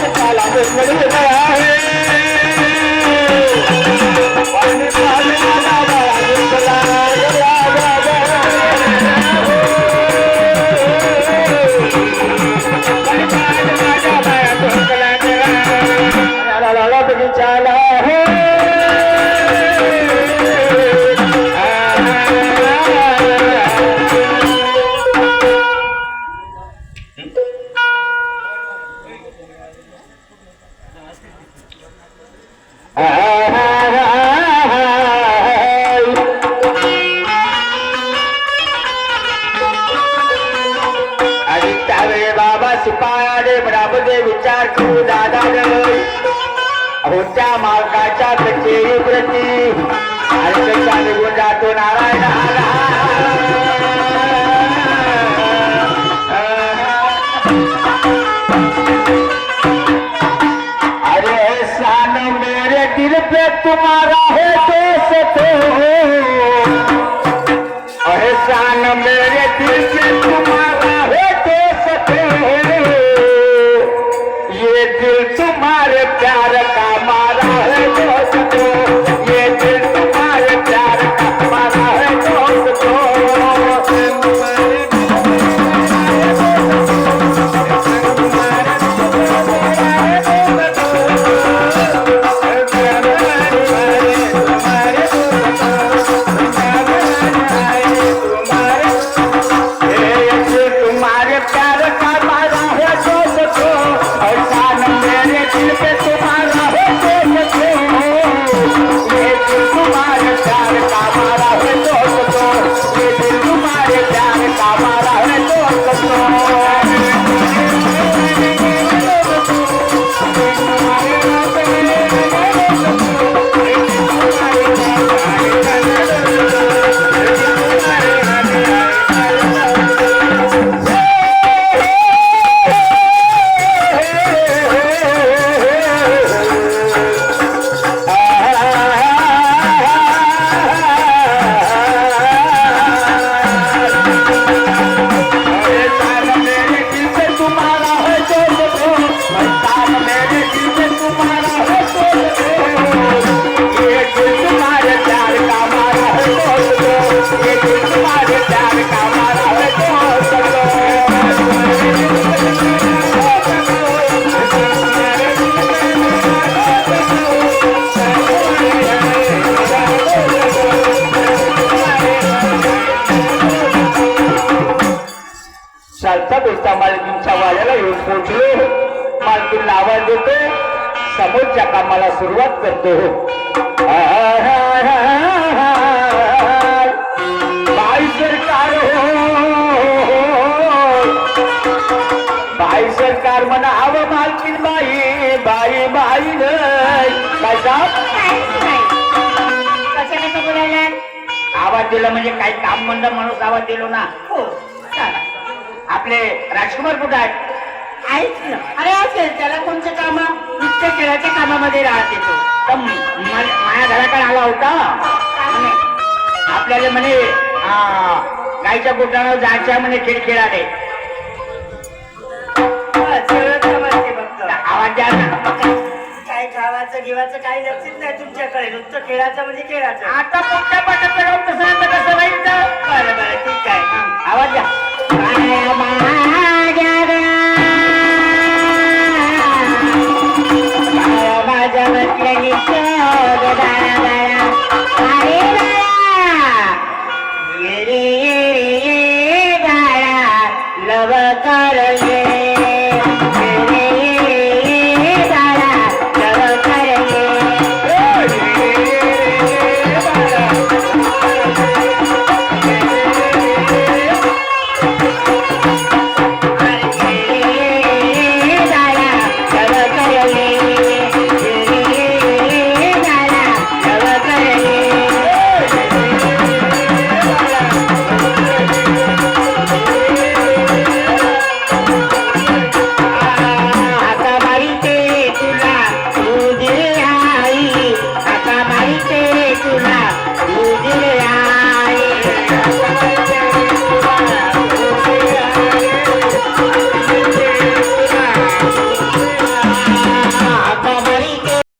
त्याला मुरगळलेला आहे पाणी आणि त्यावेळे बाबा शिपायाने बराबर विचार करू दादा होत्या मालकाच्या कचेरी प्रती. आणि त्याच्या निघून जातो नारायण दिल तुम्हारे प्यार का मालकींना आवाज देतो समोरच्या कामाला सुरुवात करतो. बाई सरकार हो बाई सरकार म्हणा हवं मालकीन बाई बाई बाई काय कसं बोलायला? आवाज दिला म्हणजे काही काम मंद माणूस आवाज दिलो ना. हो. आपले राजकुमार कुठे आहेत? आहेच ना. अरे असेल त्याला कोणचं काम नित्य खेळाच्या कामामध्ये राहते तो तर माझ्या घराकडे आला होता. म्हणे, आपल्याला म्हणे आ, गाईच्या गोट्यानं जायचं आहे म्हणे खेळ खेळाले आवाज द्या ना. काय गावाचं गिवाचं काही लक्षच नाही तुमच्याकडे. नुसतं खेळाचं म्हणजे खेळाचं. आता पुढच्या पाठात राहून कसं आता कसं राहील तर? बरं बरं ठीक आहे. आवाज द्या.